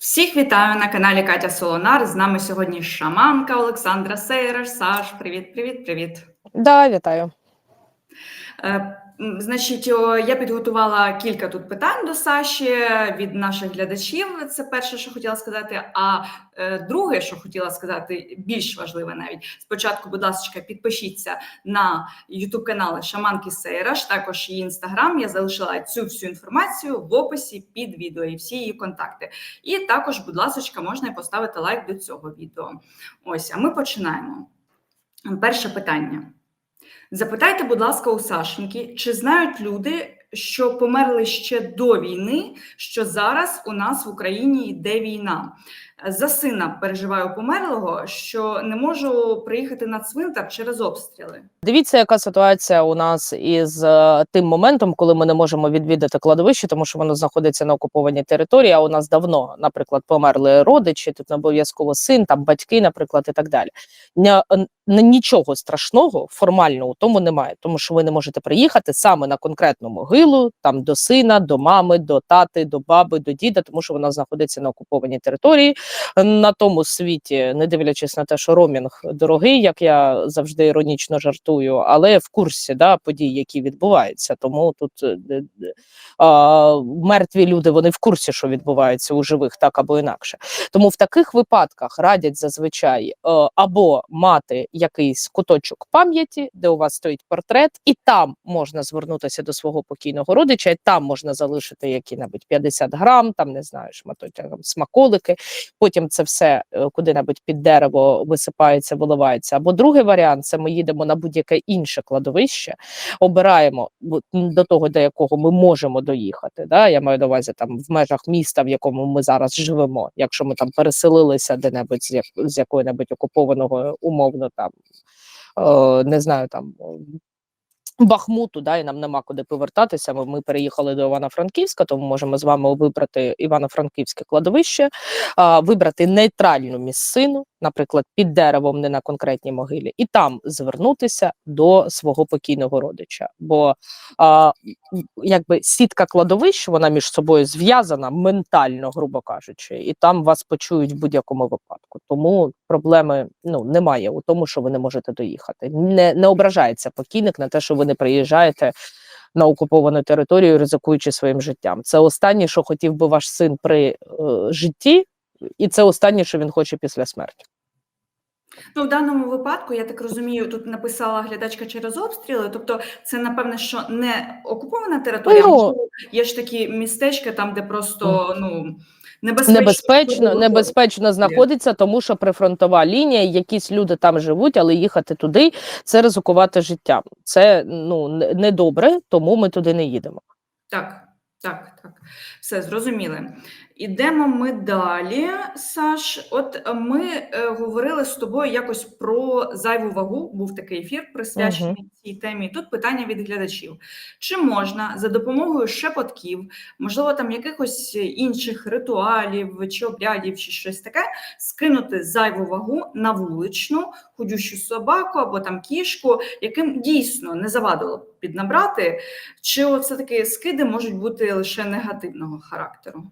Всіх вітаю на каналі Катя Солонар. З нами сьогодні шаманка Олександра Сейраш. Саш, привіт, привіт, привіт. Да, вітаю. Значить, я підготувала кілька тут питань до Саші від наших глядачів. Це перше, що хотіла сказати. А е, друге, що хотіла сказати, більш важливе навіть. Спочатку, будь ласка, підпишіться на youtube канали Шаманки Сейраш, також її інстаграм. Я залишила цю всю інформацію в описі під відео і всі її контакти. І також, будь ласка, можна поставити лайк до цього відео. Ось, а ми починаємо. Перше питання. Запитайте, будь ласка, у Сашеньки, чи знають люди, що померли ще до війни, що зараз у нас в Україні йде війна? За сина переживаю померлого, що не можу приїхати на цвинтар через обстріли. Дивіться, яка ситуація у нас із е, тим моментом, коли ми не можемо відвідати кладовище, тому що воно знаходиться на окупованій території. А у нас давно, наприклад, померли родичі, тут не обов'язково син, там батьки, наприклад, і так далі. Нічого страшного формально у тому немає, тому що ви не можете приїхати саме на конкретну могилу, там до сина, до мами, до тати, до баби, до діда, тому що вона знаходиться на окупованій території. На тому світі, не дивлячись на те, що ромінг дорогий, як я завжди іронічно жартую, але в курсі да, подій, які відбуваються. Тому тут е, а, мертві люди вони в курсі, що відбувається у живих, так або інакше. Тому в таких випадках радять зазвичай е, або мати якийсь куточок пам'яті, де у вас стоїть портрет, і там можна звернутися до свого покійного родича, і там можна залишити які-небудь 50 грам, там не знаю, шматочок смаколики. Потім це все е, куди-небудь під дерево висипається, виливається. Або другий варіант це ми їдемо на будь-яке інше кладовище, обираємо до того, до якого ми можемо доїхати. Да? Я маю на увазі там в межах міста, в якому ми зараз живемо. Якщо ми там переселилися де-небудь з, як, з якого-небудь окупованого умовно там. Е, не знаю, там Бахмуту, да, і нам нема куди повертатися. Ми, ми переїхали до Івано-Франківська, тому можемо з вами вибрати Івано-Франківське кладовище, а, вибрати нейтральну місцину, наприклад, під деревом, не на конкретній могилі, і там звернутися до свого покійного родича. Бо а, якби сітка кладовищ, вона між собою зв'язана ментально, грубо кажучи, і там вас почують в будь-якому випадку. Тому проблеми ну немає у тому, що ви не можете доїхати. Не, не ображається покійник на те, що ви не приїжджаєте на окуповану територію, ризикуючи своїм життям. Це останнє, що хотів би ваш син при е, житті, і це останнє, що він хоче після смерті. Ну, в даному випадку, я так розумію, тут написала глядачка через обстріли. Тобто, це напевне, що не окупована територія, Ну, можливо, є ж такі містечка, там, де просто ну небезпечно Небезпечно, небезпечно знаходиться, тому що прифронтова лінія, якісь люди там живуть, але їхати туди це ризикувати життям. Це ну не- недобре, тому ми туди не їдемо. Так, так, так. Все зрозуміли. Ідемо ми далі, Саш. От ми е, говорили з тобою якось про зайву вагу. Був такий ефір присвячений цій темі. Тут питання від глядачів: чи можна за допомогою шепотків, можливо, там якихось інших ритуалів чи обрядів, чи щось таке, скинути зайву вагу на вуличну, ходющу собаку або там кішку, яким дійсно не завадило піднабрати, чи все-таки скиди можуть бути лише негативного характеру?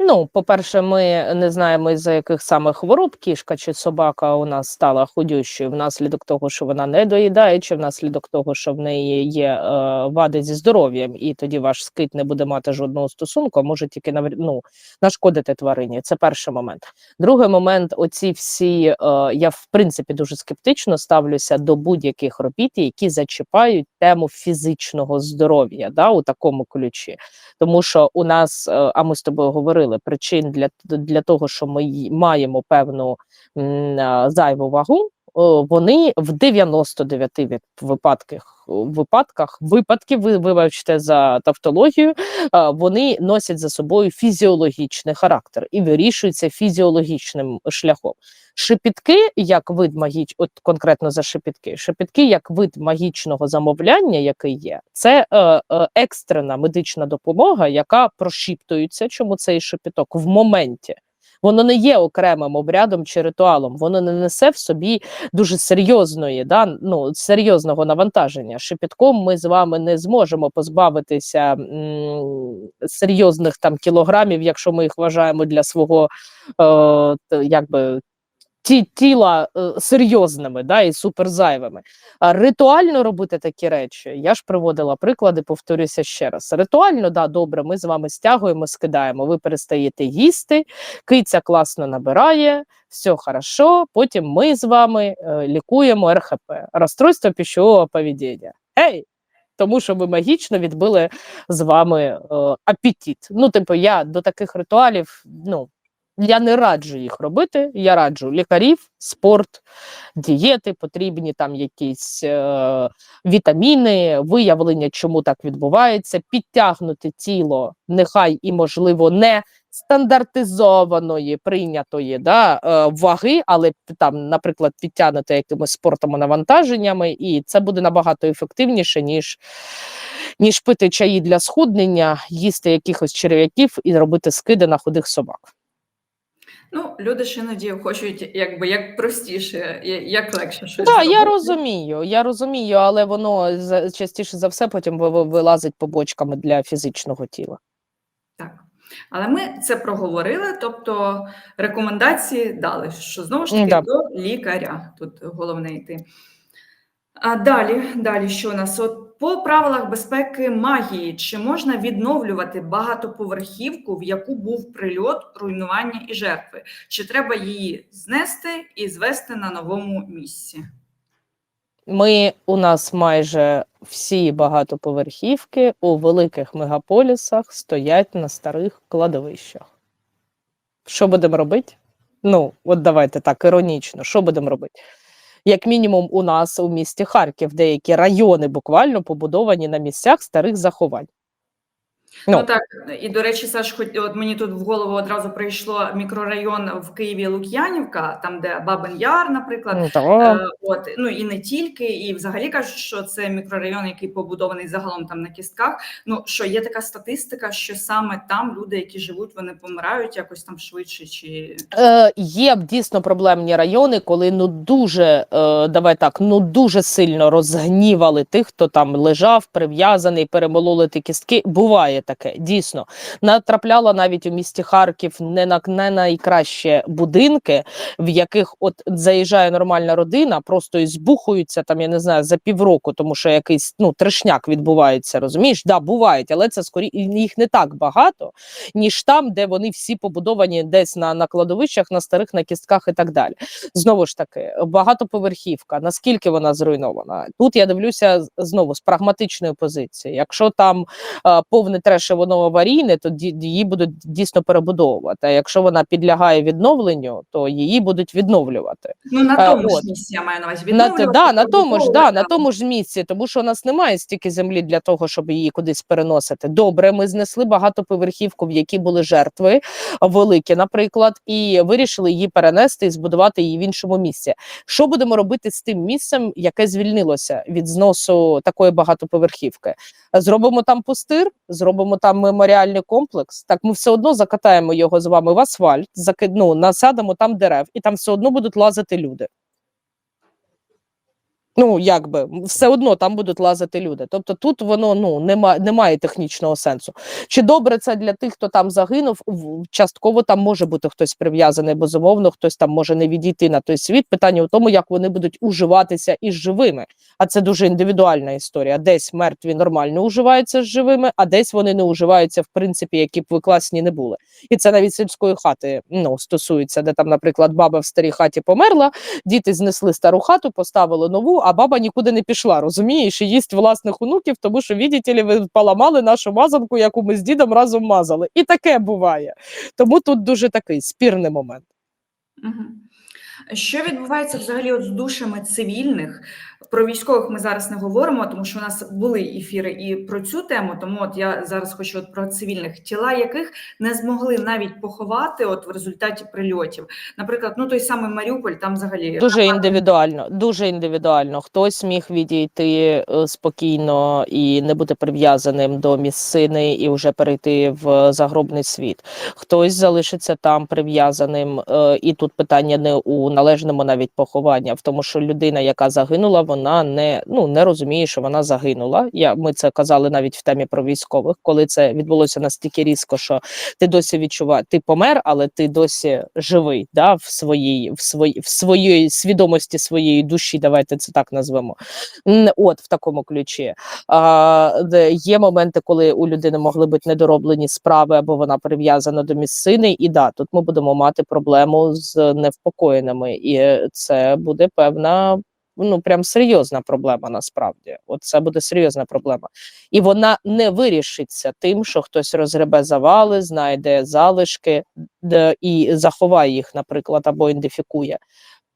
Ну, по-перше, ми не знаємо із-за яких саме хвороб кішка чи собака у нас стала худющою внаслідок того, що вона не доїдає, чи внаслідок того, що в неї є е, вади зі здоров'ям, і тоді ваш скит не буде мати жодного стосунку, а може тільки ну, нашкодити тварині. Це перший момент. Другий момент, оці всі е, я в принципі дуже скептично ставлюся до будь-яких робіт, які зачіпають тему фізичного здоров'я, да, у такому ключі. Тому що у нас, е, а ми з тобою говорили, причин для, для того, що ми маємо певну м, зайву вагу, вони в 99 від- випадках, випадках випадків, ви вибачте за тавтологію, вони носять за собою фізіологічний характер і вирішуються фізіологічним шляхом. Шепітки, як вид магіч, от конкретно за шепітки, шепітки, як вид магічного замовляння, який є, це е, е, екстрена медична допомога, яка прошіптується, чому цей шепіток в моменті Воно не є окремим обрядом чи ритуалом, воно не несе в собі дуже серйозної, да, ну, серйозного навантаження. Шепітком ми з вами не зможемо позбавитися м, серйозних там кілограмів, якщо ми їх вважаємо для свого е, якби. Ті тіла е, серйозними да, і суперзайвими. Ритуально робити такі речі. Я ж приводила приклади, повторюся ще раз. Ритуально, да, добре, ми з вами стягуємо, скидаємо. Ви перестаєте їсти, киця класно набирає, все хорошо. Потім ми з вами е, лікуємо РХП, розстройство пищового поведіння. Ей! Тому що ми магічно відбили з вами е, апетит. Ну, типу, я до таких ритуалів, ну. Я не раджу їх робити. Я раджу лікарів, спорт, дієти, потрібні там якісь е, вітаміни, виявлення, чому так відбувається, підтягнути тіло, нехай і можливо не стандартизованої, прийнятої да, е, ваги, але там, наприклад, підтягнути якимись спортом навантаженнями, і це буде набагато ефективніше, ніж, ніж пити чаї для схуднення, їсти якихось черв'яків і робити скиди на худих собак. Ну, люди ж іноді хочуть, якби як простіше, як легше щось. Так, я розумію, я розумію, але воно частіше за все потім ви- ви- вилазить побочками для фізичного тіла. Так. Але ми це проговорили, тобто рекомендації дали, що знову ж таки М-да. до лікаря тут головне йти. А далі, далі, що у нас? От по правилах безпеки магії, чи можна відновлювати багатоповерхівку, в яку був прильот, руйнування і жертви? Чи треба її знести і звести на новому місці? Ми у нас майже всі багатоповерхівки у великих мегаполісах стоять на старих кладовищах. Що будемо робити? Ну, от давайте так, іронічно, що будемо робити? Як мінімум, у нас у місті Харків деякі райони буквально побудовані на місцях старих заховань. Ну, Ну. так, і до речі, Саш, хоч от мені тут в голову одразу прийшло мікрорайон в Києві Лук'янівка, там де Бабин Яр, наприклад. Ну, Е, От ну і не тільки, і взагалі кажуть, що це мікрорайон, який побудований загалом там на кістках. Ну що є така статистика, що саме там люди, які живуть, вони помирають якось там швидше, чи Е, є дійсно проблемні райони, коли ну дуже е, давай так, ну дуже сильно розгнівали тих, хто там лежав, прив'язаний, перемололи ті кістки. Буває таке, дійсно. Натрапляла навіть у місті Харків не на не найкраще будинки, в яких от заїжджає нормальна родина, просто і збухуються там, я не знаю, за півроку, тому що якийсь ну трешняк відбувається. Розумієш? Да, бувають, але це скорі їх не так багато, ніж там, де вони всі побудовані десь на, на кладовищах, на старих на кістках і так далі. Знову ж таки, багатоповерхівка, наскільки вона зруйнована? Тут я дивлюся знову з прагматичної позиції. Якщо там е, повне треше, воно аварійне, то її будуть дійсно перебудовувати. А якщо вона підлягає відновленню, то її будуть відновлювати. ну на тому ж місці я маю на увазі На, да, на тому ж, да, на тому ж місці, тому що у нас немає стільки землі для того, щоб її кудись переносити. Добре, ми знесли багатоповерхівку, в якій були жертви великі, наприклад, і вирішили її перенести і збудувати її в іншому місці. Що будемо робити з тим місцем, яке звільнилося від зносу такої багатоповерхівки? Зробимо там пустир, зробимо там меморіальний комплекс. Так ми все одно закатаємо його з вами в асфальт, закид, ну, насадимо там дерев, і там все одно будуть лазити люди. Ну, якби все одно там будуть лазити люди. Тобто тут воно ну немає, немає технічного сенсу. Чи добре це для тих, хто там загинув? Частково там може бути хтось прив'язаний, безумовно, хтось там може не відійти на той світ. Питання в тому, як вони будуть уживатися із живими. А це дуже індивідуальна історія. Десь мертві нормально уживаються з живими, а десь вони не уживаються, в принципі, які б ви класні не були. І це навіть сільської хати ну, стосується, де там, наприклад, баба в старій хаті померла, діти знесли стару хату, поставили нову, а баба нікуди не пішла. Розумієш, їсть власних онуків, тому що, видите ли, ви поламали нашу мазанку, яку ми з дідом разом мазали. І таке буває. Тому тут дуже такий спірний момент. Мгм. Що відбувається взагалі от з душами цивільних? Про військових ми зараз не говоримо, тому що у нас були ефіри і про цю тему. Тому от я зараз хочу от про цивільних тіла, яких не змогли навіть поховати, от в результаті прильотів. Наприклад, ну той самий Маріуполь, там взагалі Дуже індивідуально, дуже індивідуально. Хтось міг відійти е, спокійно і не бути прив'язаним до місцини і вже перейти в загробний світ. Хтось залишиться там прив'язаним, е, і тут питання не у належному навіть поховання, в тому, що людина, яка загинула, вона не ну не розуміє, що вона загинула. Я ми це казали навіть в темі про військових, коли це відбулося настільки різко, що ти досі відчуваєш, ти помер, але ти досі живий, да, в своїй в своїй в своїй свідомості своєї душі. Давайте це так назвемо. От в такому ключі. А, де є моменти, коли у людини могли бути недороблені справи, або вона прив'язана до місцини, і да, тут ми будемо мати проблему з невпокоєними, і це буде певна. Ну, прям серйозна проблема насправді. От це буде серйозна проблема. І вона не вирішиться тим, що хтось розгребе завали, знайде залишки де, і заховає їх, наприклад, або ідентифікує.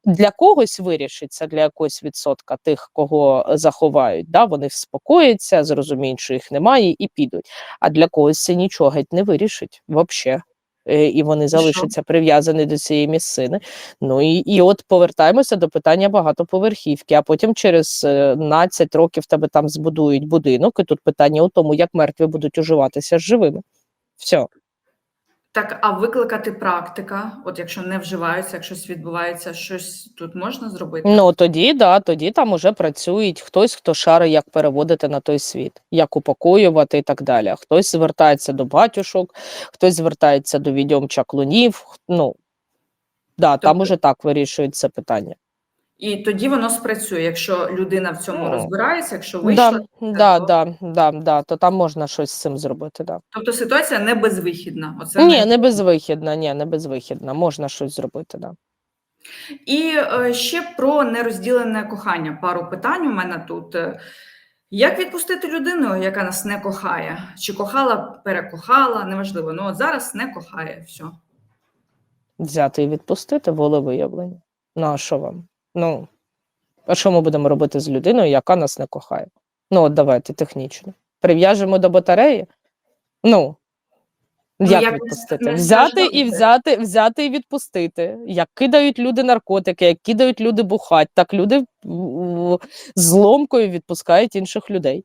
Для когось вирішиться, для якогось відсотка тих, кого заховають, да, вони вспокояться, зрозуміють, що їх немає, і підуть. А для когось це нічого геть не вирішить взагалі. І вони залишаться прив'язані до цієї місцини. Ну і, і от повертаємося до питання багатоповерхівки, а потім через е, 12 років тебе там збудують будинок, і тут питання у тому, як мертві будуть уживатися з живими. Все. Так. А викликати практика, от якщо не вживаються, як щось відбувається, щось тут можна зробити? Ну тоді да, тоді там уже працюють хтось, хто шарить, як переводити на той світ, як упокоювати і так далі. Хтось звертається до батюшок, хтось звертається до відьом чаклунів. Ну да, там Тобто- уже так вирішують це питання. І тоді воно спрацює, якщо людина в цьому розбирається, якщо вийшла. Да, да, то- да, да, да, то там можна щось з цим зробити. Да. Тобто ситуація не безвихідна. Оце Ні, не безвихідна, ні, не безвихідна. Можна щось зробити. Да. І е, ще про нерозділене кохання. Пару питань у мене тут. Е, Як відпустити людину, яка нас не кохає? Чи кохала, перекохала, неважливо. Ну от зараз не кохає все. Взяти і відпустити волевиявлення. Ну, а що вам? Ну, а що ми будемо робити з людиною, яка нас не кохає? Ну, от давайте технічно. Прив'яжемо до батареї? Ну, Ну, як як відпустити? не Взяти і взяти, взяти і відпустити. Як кидають люди наркотики, як кидають люди бухать, так люди зломкою з ломкою відпускають інших людей.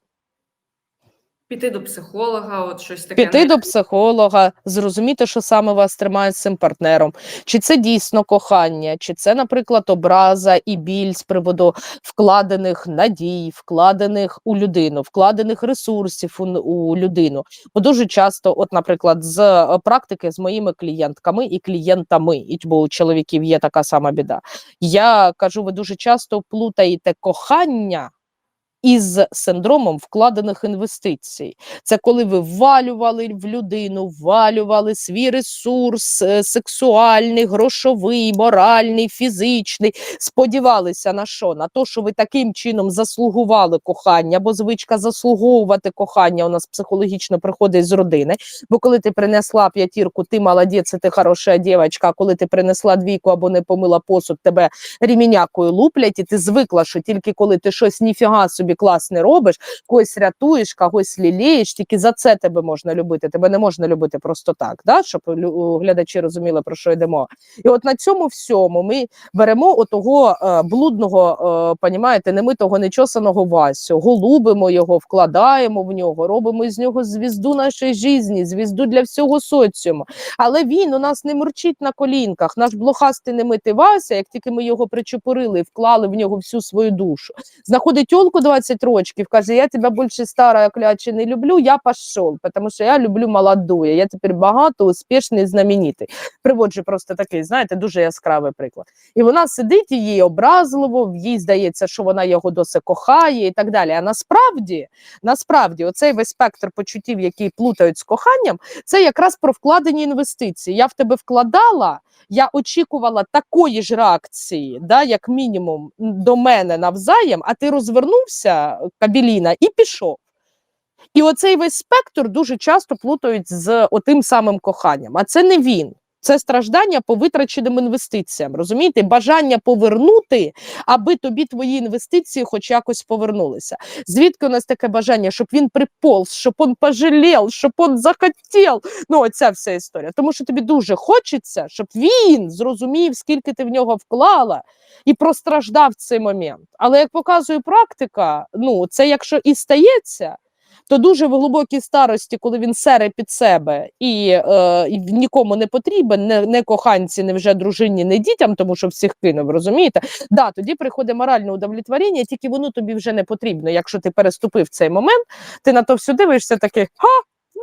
Піти до психолога, от щось таке. Піти до психолога, зрозуміти, що саме вас тримає з цим партнером, чи це дійсно кохання, чи це, наприклад, образа і біль з приводу вкладених надій, вкладених у людину, вкладених ресурсів у, у людину. Бо дуже часто, от, наприклад, з е, практики з моїми клієнтками і клієнтами, і бо у чоловіків є така сама біда. Я кажу, ви дуже часто плутаєте кохання. Із синдромом вкладених інвестицій. Це коли ви ввалювали в людину, ввалювали свій ресурс е, сексуальний, грошовий, моральний, фізичний. Сподівалися на що? На те, що ви таким чином заслугували кохання, бо звичка заслуговувати кохання у нас психологічно приходить з родини. Бо коли ти принесла п'ятірку, ти молодець, ти хороша дівчинка, коли ти принесла двійку або не помила посуд, тебе рімінякою луплять, і ти звикла, що тільки коли ти щось ніфіга собі класне робиш, когось рятуєш, когось лілієш, тільки за це тебе можна любити. Тебе не можна любити просто так, да? щоб глядачі розуміли, про що йдемо. І от на цьому всьому ми беремо отого е, блудного, е, понімаєте, немитого, нечосаного Васю, голубимо його, вкладаємо в нього, робимо з нього звізду нашої житті, звізду для всього соціуму. Але він у нас не мурчить на колінках. Наш блохастий немитий Вася, як тільки ми його причепурили і вклали в нього всю свою душу, знаходить Олку, тёлку 20 років, каже, я тебе більше стара кляче не люблю, я пішов, тому що я люблю молоду, я тепер багато, успішний, знаменитий. Приводжу просто такий, знаєте, дуже яскравий приклад. І вона сидить, їй образливо, їй здається, що вона його досі кохає і так далі. А насправді, насправді, оцей весь спектр почуттів, які плутають з коханням, це якраз про вкладені інвестиції. Я в тебе вкладала, я очікувала такої ж реакції, да, як мінімум, до мене навзаєм, а ти розвернувся, кабеліна, і пішов. І оцей весь спектр дуже часто плутають з отим самим коханням. А це не він. Це страждання по витраченим інвестиціям. Розумієте, бажання повернути, аби тобі твої інвестиції хоч якось повернулися. Звідки у нас таке бажання, щоб він приполз, щоб він пожалів, щоб він захотів. Ну, оця вся історія. Тому що тобі дуже хочеться, щоб він зрозумів, скільки ти в нього вклала, і простраждав цей момент. Але як показує практика, ну це якщо і стається. То дуже в глибокій старості, коли він сере під себе і, е, і нікому не потрібен, не, не коханці, не вже дружині, не дітям, тому що всіх кинув, розумієте? Да, тоді приходить моральне удовлетворення, тільки воно тобі вже не потрібно. Якщо ти переступив цей момент, ти на то все дивишся, такий ха,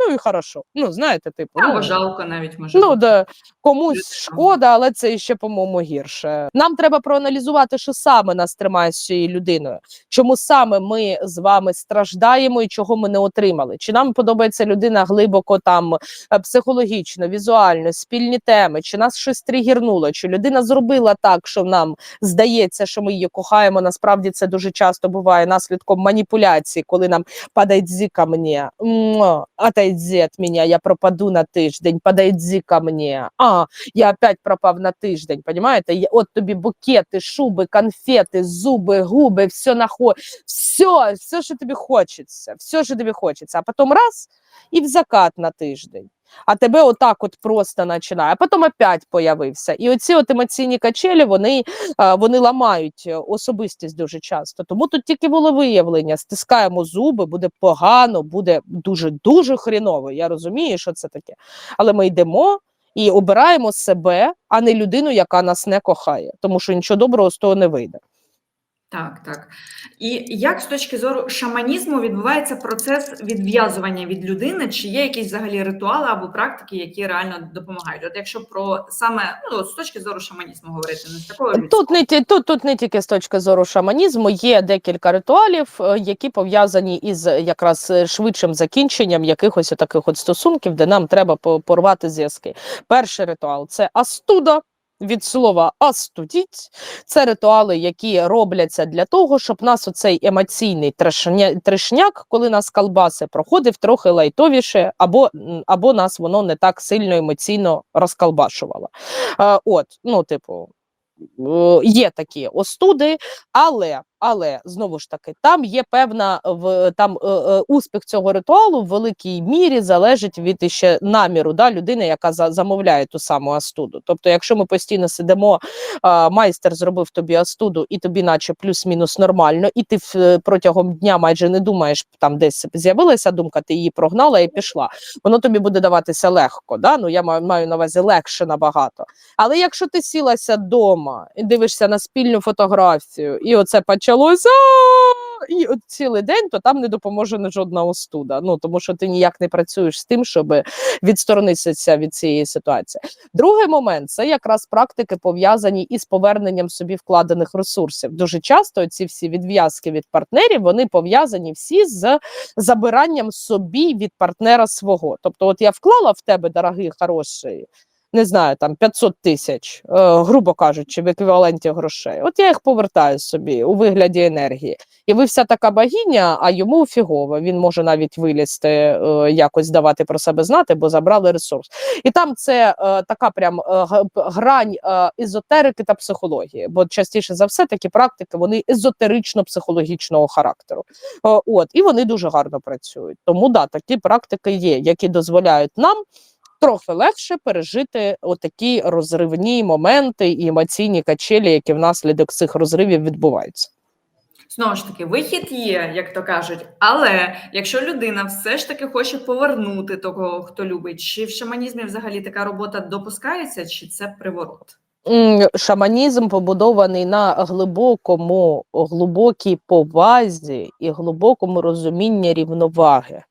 ну і хорошо. Ну, знаєте, типу, Або ну, жалко навіть може. Ну, да, комусь шкода, але це ще, по-моєму, гірше. Нам треба проаналізувати, що саме нас тримає з цією людиною. Чому саме ми з вами страждаємо і чого ми не отримали? Чи нам подобається людина глибоко там е, психологічно, візуально, спільні теми, чи нас щось тригірнуло, чи людина зробила так, що нам здається, що ми її кохаємо. Насправді це дуже часто буває наслідком маніпуляції, коли нам подойди ко мне, Муа, отойди от меня, я пропаду на тиждень, подойди ко мне, а, я опять пропав на тиждень, понимаете? От тобі букети, шуби, конфети, зуби, губи, все нахо... все, все, що тобі хочеться, все, що тобі хочеться, а потім раз і в закат на тиждень. А тебе отак от просто починає, а потім опять появився. І оці от емоційні качелі, вони вони ламають е, особистість дуже часто. Тому тут тільки волевиявлення, стискаємо зуби, буде погано, буде дуже дуже хріново. Я розумію, що це таке. Але ми йдемо і обираємо себе, а не людину, яка нас не кохає, тому що нічого доброго з того не вийде. Так, так. І як з точки зору шаманізму відбувається процес відв'язування від людини? Чи є якісь взагалі ритуали або практики, які реально допомагають? От якщо про саме ну, з точки зору шаманізму говорити, не з такого Тут не тут, тут не тільки з точки зору шаманізму, є декілька ритуалів, е, які пов'язані із е, якраз е, швидшим закінченням якихось таких от стосунків, де нам треба порвати зв'язки. Перший ритуал це астуда. Від слова астудіть це ритуали, які робляться для того, щоб нас оцей емоційний трешня, трешняк, коли нас колбаси, проходив трохи лайтовіше, або, або нас воно не так сильно емоційно розколбашувало. Е, от, ну, типу, е, є такі остуди, але, але знову ж таки, там є певна в там е, е, успіх цього ритуалу в великій мірі залежить від іще наміру да, людини, яка за, замовляє ту саму астуду. Тобто, якщо ми постійно сидимо, а, майстер зробив тобі астуду, і тобі, наче плюс-мінус нормально, і ти в- протягом дня майже не думаєш, там десь з'явилася думка, ти її прогнала і пішла. Воно тобі буде даватися легко. Да? Ну я маю на увазі легше набагато. Але якщо ти сілася вдома і дивишся на спільну фотографію, і оце почалося. І от цілий день, то там не допоможе не жодна остуда. Ну тому що ти ніяк не працюєш з тим, щоб відсторонитися від цієї ситуації. Другий момент це якраз практики пов'язані із поверненням собі вкладених ресурсів. Дуже часто ці всі відв'язки від партнерів вони пов'язані всі з забиранням собі від партнера свого. Тобто, от я вклала в тебе, дорогий, хороший, не знаю, там 500 тисяч, е, грубо кажучи, в еквіваленті грошей. От я їх повертаю собі у вигляді енергії. І ви вся така богиня, а йому фігово. Він може навіть вилізти, е, якось давати про себе знати, бо забрали ресурс. І там це е, така прям грань езотерики та психології. Бо частіше за все такі практики вони езотерично-психологічного характеру. От і вони дуже гарно працюють. Тому да, такі практики є, які дозволяють нам. Трохи легше пережити отакі розривні моменти і емоційні качелі, які внаслідок цих розривів відбуваються. Знову ж таки, вихід є, як то кажуть. Але якщо людина все ж таки хоче повернути того, хто любить, чи в шаманізмі взагалі така робота допускається, чи це приворот? Шаманізм побудований на глибокому, глибокій повазі і глибокому розумінні рівноваги.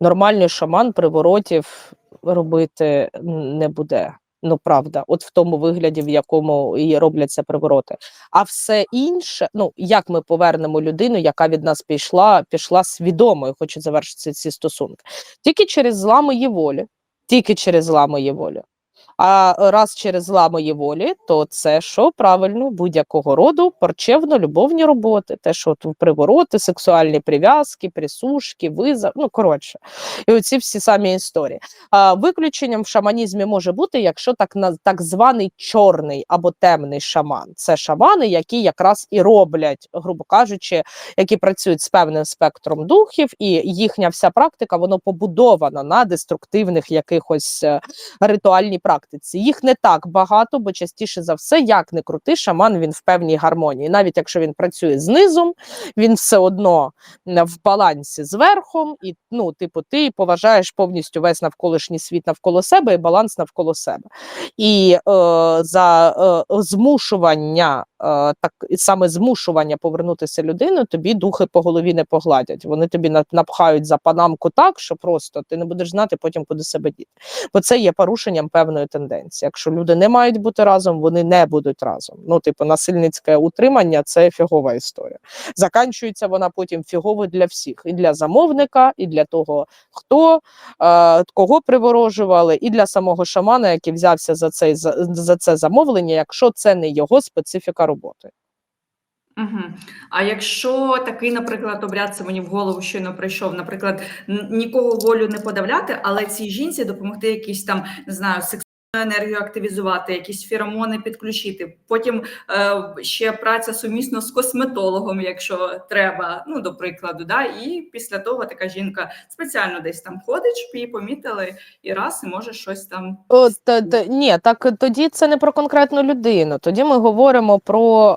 Нормальний шаман приворотів робити не буде. Ну, правда, от в тому вигляді, в якому і робляться привороти. А все інше, ну як ми повернемо людину, яка від нас пішла, пішла свідомо і хоче завершити ці стосунки, тільки через зламу її волі, тільки через зламу її волі. А раз через зла мої волі, то це що правильно будь-якого роду парчевно-любовні роботи, те, що от привороти, сексуальні прив'язки, присушки, визов, ну коротше, і оці всі самі історії. А, виключенням в шаманізмі може бути, якщо так на так званий чорний або темний шаман. Це шамани, які якраз і роблять, грубо кажучи, які працюють з певним спектром духів, і їхня вся практика воно побудована на деструктивних якихось е, ритуальній практиці. Їх не так багато, бо частіше за все, як не крути, шаман він в певній гармонії. Навіть якщо він працює з низом, він все одно в балансі з верхом, і ну, типу, ти поважаєш повністю весь навколишній світ навколо себе і баланс навколо себе. І е, за е, змушування, е, так саме змушування повернутися людину, тобі духи по голові не погладять. Вони тобі напхають за панамку так, що просто ти не будеш знати потім, куди себе діти. Бо це є порушенням певної тенденції. Якщо люди не мають бути разом, вони не будуть разом. Ну, типу, насильницьке утримання це фігова історія. Заканчується вона потім фігово для всіх: і для замовника, і для того, хто е, кого приворожували, і для самого шамана, який взявся за цей за, за це замовлення, якщо це не його специфіка роботи. Угу. А якщо такий, наприклад, обряд це мені в голову щойно прийшов, наприклад, нікого волю не подавляти, але цій жінці допомогти якісь там, не знаю, сексуальну енергію активізувати, якісь феромони підключити. Потім е, ще праця сумісно з косметологом, якщо треба, ну до прикладу, да, і після того така жінка спеціально десь там ходить, щоб її помітили, і раз і може щось там. О, та, та, ні, так тоді це не про конкретну людину. Тоді ми говоримо про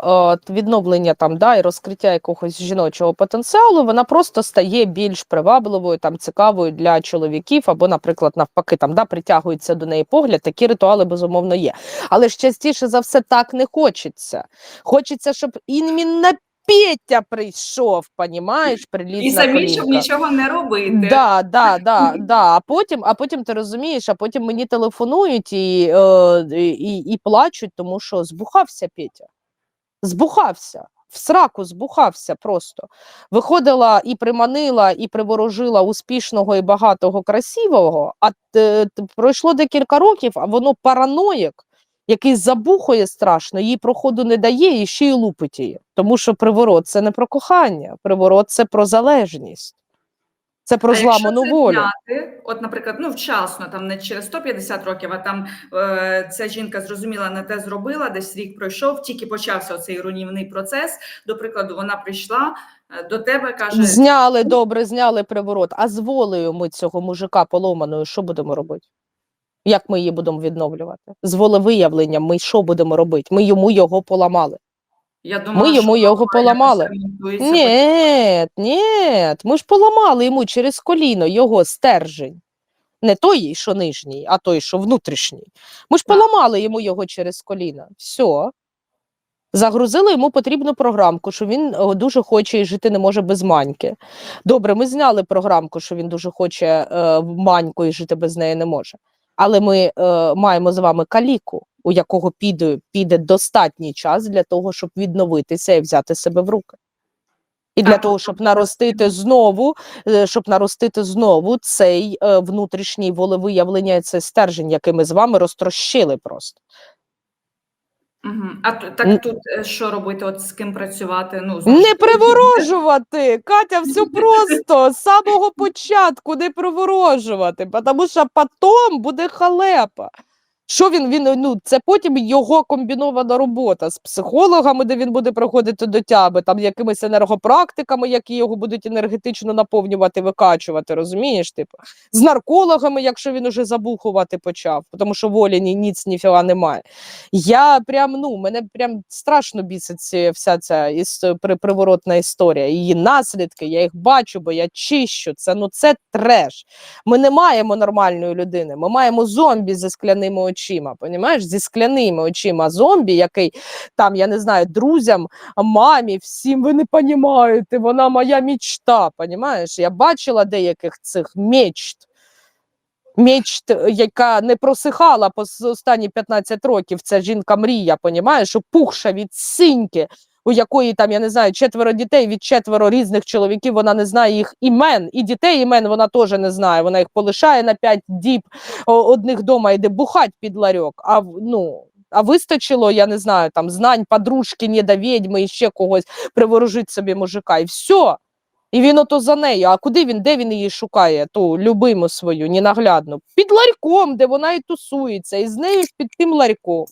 е, відновлення там да, і розкриття якогось жіночого потенціалу. Вона просто стає більш привабливою, там цікавою для чоловіків, або, наприклад, навпаки, там да, притягується до неї погляд. Такі ритуали безумовно є. Але ж частіше за все так не хочеться. Хочеться, щоб іменно Петя прийшов, понімаєш, приліз І самі, щоб нічого не робити. Да, да, да, да. А потім, а потім ти розумієш, а потім мені телефонують і, е, і, і плачуть, тому що збухався Петя. Збухався. В сраку збухався просто. Виходила і приманила, і приворожила успішного і багатого, красивого, а т- пройшло декілька років, а воно параноїк, який забухує страшно, їй проходу не дає і ще й лупить її. Тому що приворот це не про кохання, приворот це про залежність. Це про А зламану це волю. зняти, от, наприклад, ну вчасно, там не через 150 років, а там е, ця жінка зрозуміла, не те зробила, десь рік пройшов, тільки почався цей руйнівний процес. До прикладу, вона прийшла е, до тебе, каже: Зняли добре, зняли приворот. А з волею ми цього мужика поломаною, що будемо робити? Як ми її будемо відновлювати? З волевиявленням ми що будемо робити? Ми йому його поламали. Я думала, Ми йому що його вона поламали. Ні, ні, ми ж поламали йому через коліно його стержень. Не той, що нижній, а той, що внутрішній. Ми ж поламали йому його через коліно. Все. Загрузили йому потрібну програмку, що він е, дуже хоче і жити не може без маньки. Добре, ми зняли програмку, що він дуже хоче е, маньку і жити без неї не може. Але ми е, маємо з вами каліку, у якого піде, піде достатній час для того, щоб відновитися і взяти себе в руки. І для того, щоб наростити знову, е, щоб наростити знову цей е, внутрішній волевиявлення, цей стержень, який ми з вами розтрощили просто. А так тут е, що робити? От з ким працювати? Ну знову Не приворожувати, Катя, все просто з самого початку не приворожувати, тому що потім буде халепа. Що він, він ну це потім його комбінована робота з психологами, де він буде приходити до тями, там якимись енергопрактиками, які його будуть енергетично наповнювати, викачувати, розумієш? Типу, з наркологами, якщо він уже забухувати почав, тому що волі ні ніц, ніфіга немає. Я прям ну мене прям страшно бісить вся ця іс, приворотна історія. Її наслідки, я їх бачу, бо я чищу. Це ну це треш. Ми не маємо нормальної людини. Ми маємо зомбі зі скляними очима. Понімаєш? Зі скляними очима зомбі, який там, я не знаю, друзям, мамі, всім ви не понімаєте, вона моя мічта. Понімаєш? Я бачила деяких цих мечт. Е, яка не просихала по останні 15 років, це жінка мрія, понімаєш, пухша від синьки, у якої там, я не знаю, четверо дітей від четверо різних чоловіків, вона не знає їх імен, і дітей імен вона теж не знає. Вона їх полишає на п'ять діб одних дома, йде бухать під ларьок. А ну. А вистачило, я не знаю, там знань подружки, не до відьми і ще когось приворожить собі мужика, і все. І він ото за нею. А куди він, де він її шукає, ту любиму свою, ненаглядну? Під ларьком, де вона і тусується, і з нею під тим ларьком.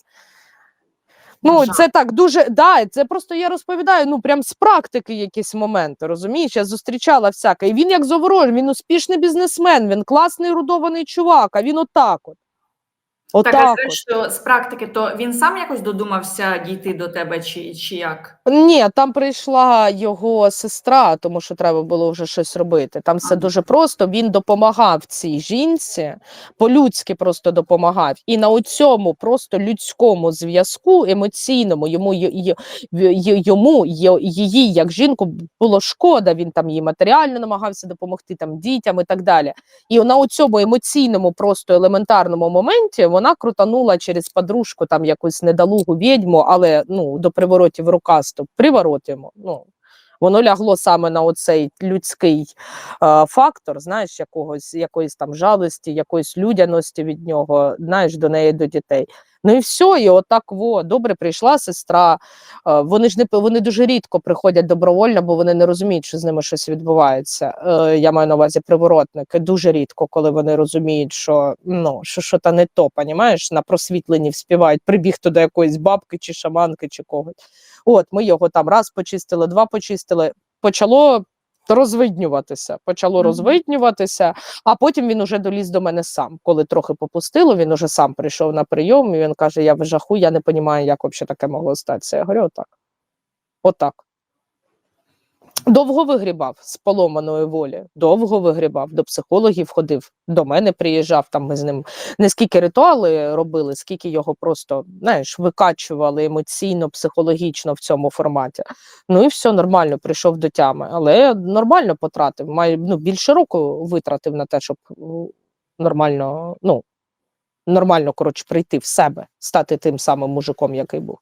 Ну, це так дуже да, це просто я розповідаю. Ну прям з практики якісь моменти. Розумієш, я зустрічала всяке. І він як заворож, він успішний бізнесмен, він класний рудований чувак, а він отак от. Так, а от. що з практики, то він сам якось додумався дійти до тебе, чи, чи як? Ні, там прийшла його сестра, тому що треба було вже щось робити. Там все дуже просто. Він допомагав цій жінці, по-людськи просто допомагав. І на цьому просто людському зв'язку, емоційному, йому йому її як жінку було шкода. Він там їй матеріально намагався допомогти там дітям і так далі. І на цьому емоційному, просто елементарному моменті вона крутанула через подружку там якусь недолугу відьму, але ну до приворотів рукасту приворотимо. Ну воно лягло саме на оцей людський е, фактор, знаєш, якогось якоїсь там жалості, якоїсь людяності від нього, знаєш, до неї до дітей. Ну і все, і отак во добре прийшла сестра. Е, Вони ж не вони дуже рідко приходять добровольно, бо вони не розуміють, що з ними щось відбувається. Е, Я маю на увазі приворотники. Дуже рідко, коли вони розуміють, що ну що, що та не то, понімаєш, на просвітленні вспівають прибігти до якоїсь бабки чи шаманки, чи когось. От ми його там раз почистили, два почистили. Почало розвиднюватися. Почало Мгм. розвиднюватися, а потім він уже доліз до мене сам. Коли трохи попустило, він уже сам прийшов на прийом, і він каже: Я в жаху, я не розумію, як взагалі таке могло статися. Я говорю, отак. Отак. Довго вигрібав з поломаної волі, довго вигрібав, до психологів ходив, до мене приїжджав. Там ми з ним не скільки ритуали робили, скільки його просто знаєш, викачували емоційно, психологічно в цьому форматі. Ну і все нормально, прийшов до тями. Але нормально потратив. Має ну, більше року витратив на те, щоб нормально, ну нормально коротше, прийти в себе, стати тим самим мужиком, який був.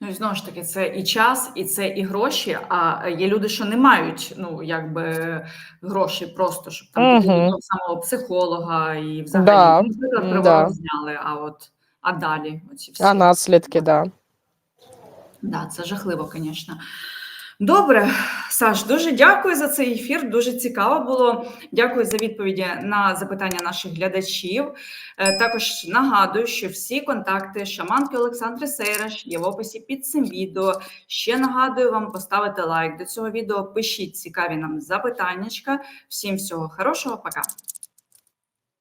Ну і знову ж таки, це і час, і це і гроші. А є люди, що не мають ну якби гроші, просто, щоб там Мгм. до того самого психолога і взагалі Да, приворот да. зняли. А от а далі оці всі. А наслідки, да. Да, це жахливо, звісно. Добре, Саш, дуже дякую за цей ефір. Дуже цікаво було. Дякую за відповіді на запитання наших глядачів. Е, Також нагадую, що всі контакти шаманки Олександри Сейраш є в описі під цим відео. Ще нагадую вам поставити лайк до цього відео. Пишіть цікаві нам запитаннячка. Всім всього хорошого, пока.